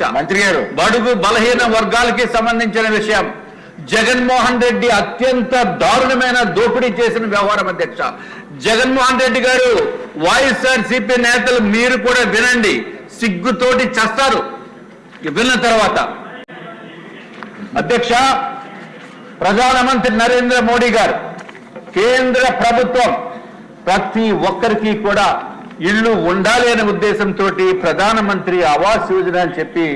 అధ్యక్ష మంత్రి గారు బడుగు బలహీన వర్గాలకి సంబంధించిన విషయం. జగన్మోహన్ రెడ్డి అత్యంత దారుణమైన దోపిడీ చేసిన వ్యవహారం అధ్యక్ష. జగన్మోహన్ రెడ్డి గారు వైఎస్ఆర్ సిపి నేతలు మీరు కూడా వినండి. సిగ్గుతోటి చస్తారు. విన్న తర్వాత. అధ్యక్ష ప్రధానమంత్రి నరేంద్ర మోడీ గారు కేంద్ర ప్రభుత్వం ప్రతి ఒక్కరికి కూడా ఇల్లు ఉండాలి అనే ఉద్దేశంతో ప్రధానమంత్రి ఆవాస్ యోజన అని చెప్పి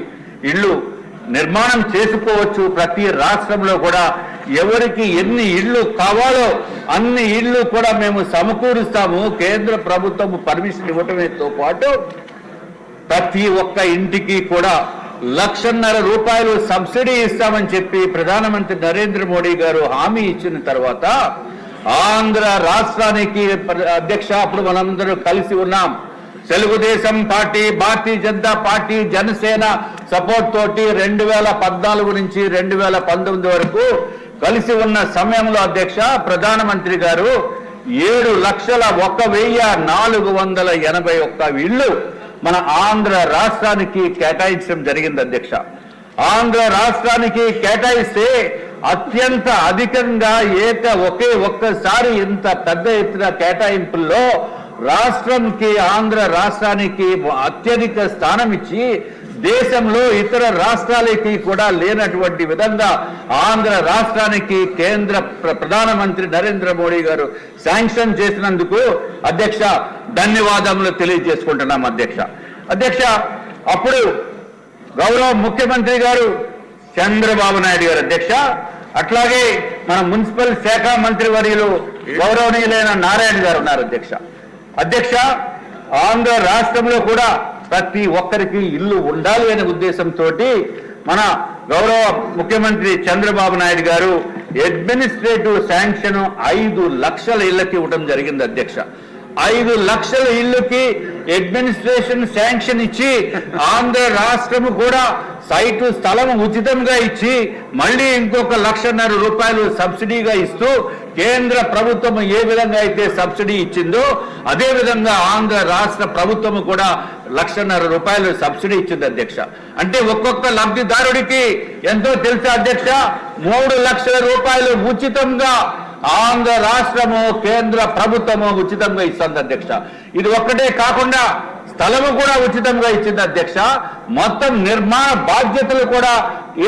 ఇల్లు నిర్మాణం చేసుకోవచ్చు. ప్రతి రాష్ట్రంలో కూడా ఎవరికి ఎన్ని ఇళ్ళు కావాలో అన్ని ఇళ్ళు కూడా మేము సమకూరుస్తాము. కేంద్ర ప్రభుత్వం పర్మిషన్ ఇవ్వటమేతో పాటు ప్రతి ఒక్క ఇంటికి కూడా లక్షన్నర రూపాయలు సబ్సిడీ ఇస్తామని చెప్పి ప్రధానమంత్రి నరేంద్ర మోడీ గారు హామీ ఇచ్చిన తర్వాత ఆంధ్ర రాష్ట్రానికి అధ్యక్ష అప్పుడు మనందరూ కలిసి ఉన్నాం. Telugu Desam party Bharatiya Janata party Janasena support తోటి రెండు వేల పద్నాలుగు నుంచి రెండు వేల పంతొమ్మిది వరకు కలిసి ఉన్న సమయంలో అధ్యక్ష ప్రధానమంత్రి గారు ఏడు లక్షల ఒక వెయ్యి నాలుగు వందల ఎనభై ఒక్క ఇళ్ళు మన ఆంధ్ర రాష్ట్రానికి కేటాయించడం జరిగింది అధ్యక్ష. ఆంధ్ర రాష్ట్రానికి కేటాయిస్తే అత్యంత అధికంగా ఏక ఒకే ఒక్కసారి ఇంత పెద్ద ఎత్తున కేటాయింపుల్లో రాష్ట్రంకి ఆంధ్ర రాష్ట్రానికి అత్యధిక స్థానం ఇచ్చి దేశంలో ఇతర రాష్ట్రాలకి కూడా లేనటువంటి విధంగా ఆంధ్ర రాష్ట్రానికి కేంద్ర ప్ర- ప్రధానమంత్రి నరేంద్ర మోడీ గారు శాంక్షన్ చేసినందుకు అధ్యక్ష ధన్యవాదములు తెలియజేసుకుంటున్నాం అధ్యక్ష. అధ్యక్ష అప్పుడు గౌరవ ముఖ్యమంత్రి గారు చంద్రబాబు నాయుడు గారు అధ్యక్ష అట్లాగే మన మున్సిపల్ శాఖ మంత్రి వర్యులు గౌరవనీయులైన నారాయణ గారు ఉన్నారు అధ్యక్ష. అధ్యక్ష ఆంధ్ర రాష్ట్రంలో కూడా ప్రతి ఒక్కరికి ఇల్లు ఉండాలి అనే ఉద్దేశంతో మన గౌరవ ముఖ్యమంత్రి చంద్రబాబు నాయుడు గారు అడ్మినిస్ట్రేటివ్ శాంక్షన్ ఐదు లక్షల ఇళ్ళకి ఇవ్వడం జరిగింది అధ్యక్ష. ఐదు లక్షల ఇల్లుకి అడ్మినిస్ట్రేషన్ శాంక్షన్ ఇచ్చి ఆంధ్ర రాష్ట్రము కూడా సైటు స్థలం ఉచితంగా ఇచ్చి మళ్ళీ ఇంకొక లక్షన్నర రూపాయలు సబ్సిడీగా ఇస్తూ కేంద్ర ప్రభుత్వం ఏ విధంగా అయితే సబ్సిడీ ఇచ్చిందో అదే విధంగా ఆంధ్ర రాష్ట్ర ప్రభుత్వం కూడా లక్షన్నర రూపాయలు సబ్సిడీ ఇచ్చింది అధ్యక్ష. అంటే ఒక్కొక్క లబ్ధిదారుడికి ఎంతో తెలుసా అధ్యక్ష? మూడు లక్షల రూపాయలు ఉచితంగా ఆంధ్ర రాష్ట్రము కేంద్ర ప్రభుత్వము ఉచితంగా ఇస్తుంది అధ్యక్ష. ఇది ఒక్కటే కాకుండా స్థలము కూడా ఉచితంగా ఇచ్చింది అధ్యక్ష. మొత్తం నిర్మాణ బాధ్యతలు కూడా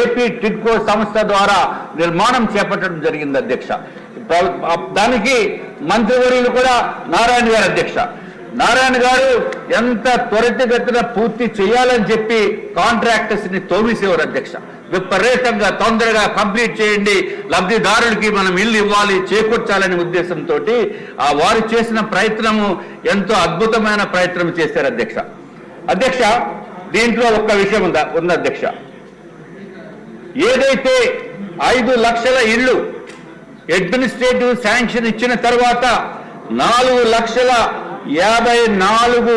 ఏపీ టిడ్కో సంస్థ ద్వారా నిర్మాణం చేపట్టడం జరిగింది అధ్యక్ష. దానికి మంత్రివర్యులు కూడా నారాయణ గారు అధ్యక్ష. నారాయణ గారు ఎంత త్వరితగతిన పూర్తి చేయాలని చెప్పి కాంట్రాక్టర్స్ని తోమిసేవారు అధ్యక్ష. విపరీతంగా తొందరగా కంప్లీట్ చేయండి. లబ్ధిదారులకి మనం ఇల్లు ఇవ్వాలి చేకూర్చాలనే ఉద్దేశంతో ఆ వారు చేసిన ప్రయత్నము ఎంతో అద్భుతమైన ప్రయత్నం చేశారు అధ్యక్ష. అధ్యక్ష దీంట్లో ఒక్క విషయం ఉందా? ఉంది అధ్యక్ష. ఏదైతే ఐదు లక్షల ఇళ్ళు అడ్మినిస్ట్రేటివ్ శాంక్షన్ ఇచ్చిన తర్వాత నాలుగు లక్షల యాభై నాలుగు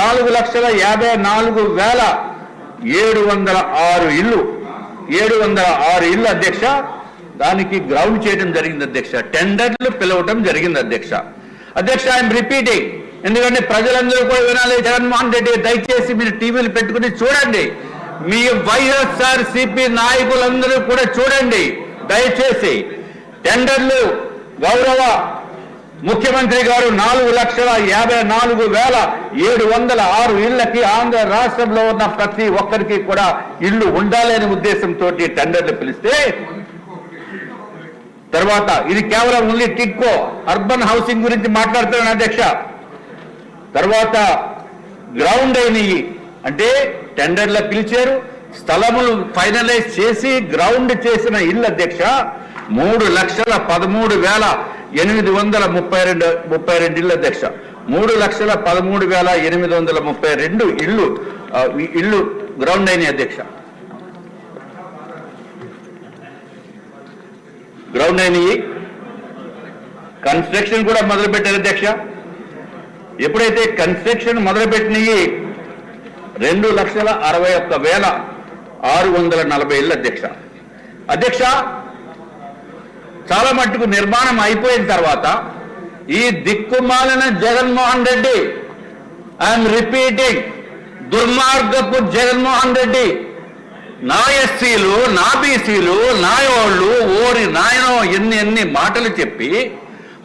నాలుగు లక్షల యాభై నాలుగు వేల ఏడు వందల ఆరు ఇల్లు ఏడు వందల ఆరు ఇళ్ళు అధ్యక్ష. దానికి గ్రౌండ్ చేయడం జరిగింది అధ్యక్ష. టెండర్లు పిలవటం జరిగింది అధ్యక్ష. అధ్యక్ష ఐఎమ్ రిపీటింగ్ ఎందుకంటే ప్రజలందరూ కూడా వినాలి జగన్మోహన్ రెడ్డి దయచేసి మీరు టీవీలు పెట్టుకుని చూడండి. మీ వైఎస్ఆర్ సిపి నాయకులందరూ కూడా చూడండి. దయచేసి టెండర్లు గౌరవ ముఖ్యమంత్రి గారు నాలుగు లక్షల యాభై నాలుగు వేల ఏడు వందల ఆరు ఇళ్ళకి ఆంధ్ర రాష్ట్రంలో ఉన్న ప్రతి ఒక్కరికి కూడా ఇల్లు ఉండాలనే ఉద్దేశంతో టెండర్లు పిలిస్తే తర్వాత ఇది కేవలం ఓన్లీ టిక్కో అర్బన్ హౌసింగ్ గురించి మాట్లాడుతున్నాను అధ్యక్ష. తర్వాత గ్రౌండ్ అయినవి అంటే టెండర్లు పిలిచారు స్థలములు ఫైనలైజ్ చేసి గ్రౌండ్ చేసిన ఇల్లు అధ్యక్ష మూడు లక్షల పదమూడు వేల ఎనిమిది వందల ముప్పై రెండు ముప్పై రెండు ఇల్లు అధ్యక్ష. మూడు లక్షల పదమూడు వేల ఎనిమిది వందల ముప్పై రెండు ఇల్లు ఇళ్ళు ఇల్లు గ్రౌండ్ అయినాయి అధ్యక్ష. గ్రౌండ్ అయినాయి. కన్స్ట్రక్షన్ కూడా మొదలుపెట్టారు అధ్యక్ష. ఎప్పుడైతే కన్స్ట్రక్షన్ మొదలుపెట్టినవి రెండు లక్షల అరవై ఒక్క వేల ఆరు వందల నలభై ఇళ్ళు అధ్యక్ష. అధ్యక్ష చాలా మట్టుకు నిర్మాణం అయిపోయిన తర్వాత ఈ దిక్కుమాలిన జగన్మోహన్ రెడ్డి ఐఎమ్ రిపీటింగ్ దుర్మార్గపు జగన్మోహన్ రెడ్డి నా ఎస్సీలు నా బీసీలు నాయోళ్ళు ఓరి నాయనో ఎన్ని ఎన్ని మాటలు చెప్పి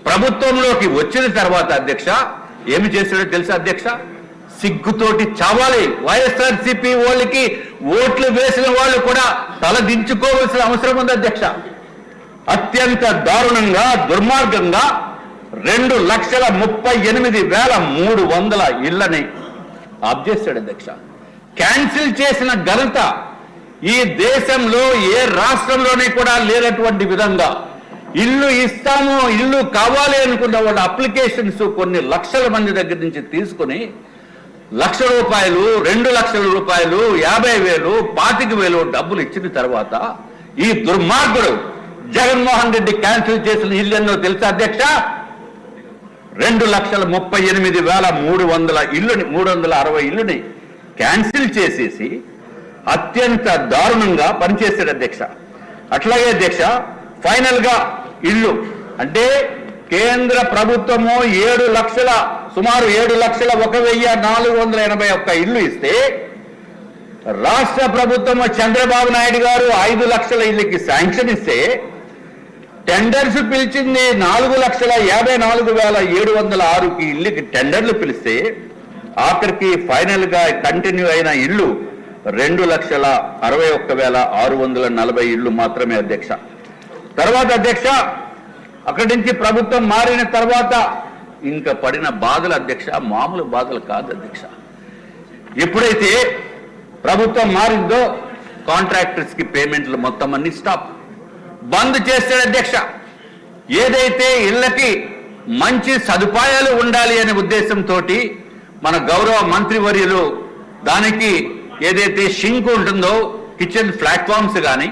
ప్రభుత్వంలోకి వచ్చిన తర్వాత అధ్యక్ష ఏమి చేశాడో తెలుసా అధ్యక్ష? సిగ్గుతోటి చావాలి. వైఎస్ఆర్సీపీ వాళ్ళకి ఓట్లు వేసిన వాళ్ళు కూడా తల దించుకోవాల్సిన అవసరం ఉంది అధ్యక్ష. అత్యంత దారుణంగా దుర్మార్గంగా రెండు లక్షల ముప్పై ఎనిమిది వేల మూడు వందల ఇళ్ళని ఆప్ అధ్యక్ష. క్యాన్సిల్ చేసిన ఘనత ఈ దేశంలో ఏ రాష్ట్రంలోనే కూడా లేనటువంటి విధంగా ఇల్లు ఇస్తాము ఇల్లు కావాలి అనుకున్న వాళ్ళ అప్లికేషన్స్ కొన్ని లక్షల మంది దగ్గర నుంచి తీసుకుని లక్ష రూపాయలు రెండు లక్షల రూపాయలు యాభై వేలు పాతిక వేలు డబ్బులు ఇచ్చిన తర్వాత ఈ దుర్మార్గుడు జగన్మోహన్ రెడ్డి క్యాన్సిల్ చేసిన ఇల్లెన్నో తెలుసా అధ్యక్ష? రెండు లక్షల ముప్పై ఎనిమిది వేల మూడు వందల ఇల్లుని మూడు వందల అరవై ఇల్లుని క్యాన్సిల్ చేసేసి అత్యంత దారుణంగా పనిచేశాడు అధ్యక్ష. అట్లాగే అధ్యక్ష ఫైనల్గా ఇల్లు అంటే కేంద్ర ప్రభుత్వము ఏడు లక్షల సుమారు ఏడు లక్షల ఒక వెయ్యి నాలుగు వందల ఎనభై ఒక్క ఇల్లు ఇస్తే రాష్ట్ర ప్రభుత్వము చంద్రబాబు నాయుడు గారు ఐదు లక్షల ఇల్లుకి శాంక్షన్ ఇస్తే టెండర్స్ పిలిచింది నాలుగు లక్షల యాభై నాలుగు వేల ఏడు వందల ఆరుకి ఇల్లుకి టెండర్లు పిలిస్తే ఆఖరికి ఫైనల్గా కంటిన్యూ అయిన ఇల్లు రెండు లక్షల అరవై ఒక్క వేల ఆరు వందల నలభై ఇల్లు మాత్రమే అధ్యక్ష. తర్వాత అధ్యక్ష అక్కడి నుంచి ప్రభుత్వం మారిన తర్వాత ఇంకా పడిన బాధలు అధ్యక్ష మామూలు బాధలు కాదు అధ్యక్ష. ఎప్పుడైతే ప్రభుత్వం మారిందో కాంట్రాక్టర్స్కి పేమెంట్లు మొత్తం అన్ని స్టాప్. బంద్ చేస్తాడు అధ్యక్ష. ఏదైతే ఇళ్ళకి మంచి సదుపాయాలు ఉండాలి అనే ఉద్దేశంతో మన గౌరవ మంత్రివర్యులు దానికి ఏదైతే షింక్ ఉంటుందో కిచెన్ ప్లాట్ఫామ్స్ కానీ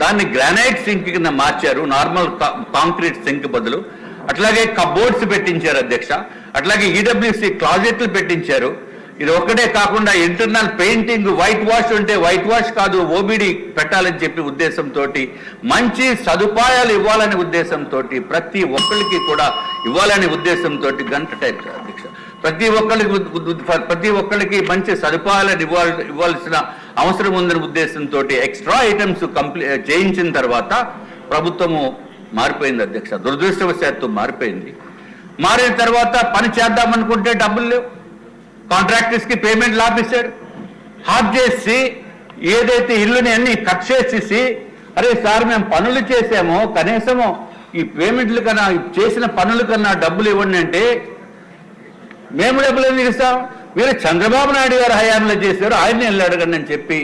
దాన్ని గ్రానైట్ సింక్ కింద మార్చారు నార్మల్ కాంక్రీట్ సింక్ బదులు. అట్లాగే కబోర్డ్స్ పెట్టించారు అధ్యక్ష. అట్లాగే ఈడబ్ల్యూసి క్లాజెట్లు పెట్టించారు. ఇది ఒక్కటే కాకుండా ఇంటర్నల్ పెయింటింగ్ వైట్ వాష్ ఉంటే వైట్ వాష్ కాదు ఓబిడి పెట్టాలని చెప్పి ఉద్దేశంతో మంచి సదుపాయాలు ఇవ్వాలనే ఉద్దేశంతో ప్రతి ఒక్కరికి కూడా ఇవ్వాలనే ఉద్దేశంతో గంట టైప్ అధ్యక్ష. ప్రతి ఒక్కరికి ప్రతి ఒక్కరికి మంచి సదుపాయాలను ఇవ్వాలి ఇవ్వాల్సిన అవసరం ఉందనే ఉద్దేశంతో ఎక్స్ట్రా ఐటమ్స్ కంప్లీ చేయించిన తర్వాత ప్రభుత్వము మారిపోయింది అధ్యక్ష. దురదృష్టవశాత్తు మారిపోయింది. మారిన తర్వాత పని చేద్దామనుకుంటే డబ్బులు లేవు. కాంట్రాక్టర్స్కి పేమెంట్ లాభిస్తాడు. హాఫ్ చేసి ఏదైతే ఇల్లుని అన్ని కట్ చేసేసి అరే సార్ మేము పనులు చేసామో కనీసము ఈ పేమెంట్లు కన్నా చేసిన పనుల కన్నా డబ్బులు ఇవ్వండి అంటే మేము డబ్బులు ఎందుకు ఇస్తాం? మీరు చంద్రబాబు నాయుడు గారు హయాంలో చేశారు ఆయన్ని వెళ్ళి అడగండి అని చెప్పి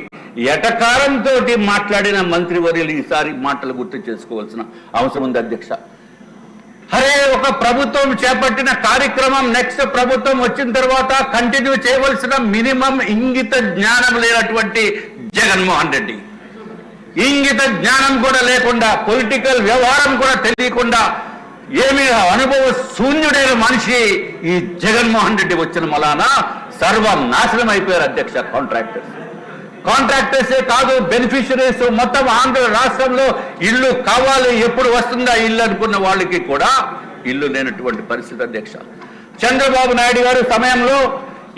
ఎటకారంతో మాట్లాడిన మంత్రివర్యులు ఈసారి మాటలు గుర్తు చేసుకోవాల్సిన అవసరం ఉంది అధ్యక్ష. అరే ఒక ప్రభుత్వం చేపట్టిన కార్యక్రమం నెక్స్ట్ ప్రభుత్వం వచ్చిన తర్వాత కంటిన్యూ చేయవలసిన మినిమం ఇంగిత జ్ఞానం లేనటువంటి జగన్మోహన్ రెడ్డి. ఇంగిత జ్ఞానం కూడా లేకుండా పొలిటికల్ వ్యవహారం కూడా తెలియకుండా ఏమి అనుభవ శూన్యుడైన మనిషి ఈ జగన్మోహన్ రెడ్డి వచ్చిన మలాన సర్వనాశనం అయిపోయారు అధ్యక్ష కాంట్రాక్టర్స్ కాంట్రాక్టర్సే కాదు బెనిఫిషరీస్ మొత్తం ఆంధ్ర రాష్ట్రంలో ఇల్లు కావాలి ఎప్పుడు వస్తుందా ఇల్లు అనుకున్న వాళ్ళకి కూడా ఇల్లు లేనటువంటి పరిస్థితి అధ్యక్ష. చంద్రబాబు నాయుడు గారు సమయంలో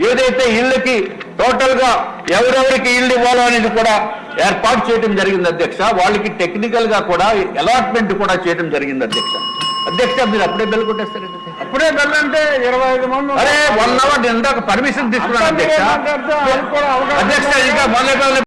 ఏదైతే ఇళ్ళకి టోటల్గా ఎవరెవరికి ఇల్లు ఇవ్వాలో అనేది కూడా ఏర్పాటు చేయడం జరిగింది అధ్యక్ష. వాళ్ళకి టెక్నికల్గా కూడా అలాట్మెంట్ కూడా చేయడం జరిగింది అధ్యక్ష. అధ్యక్ష మీరు అప్పుడే బెల్ కొట్టేస్తారు. అప్పుడే వెళ్ళంటే ఇరవై ఐదు మంది అరే వన్ అవర్ ఇందాక పర్మిషన్ తీసుకున్నాను అధ్యక్ష. అధ్యక్ష ఇంకా మొదలు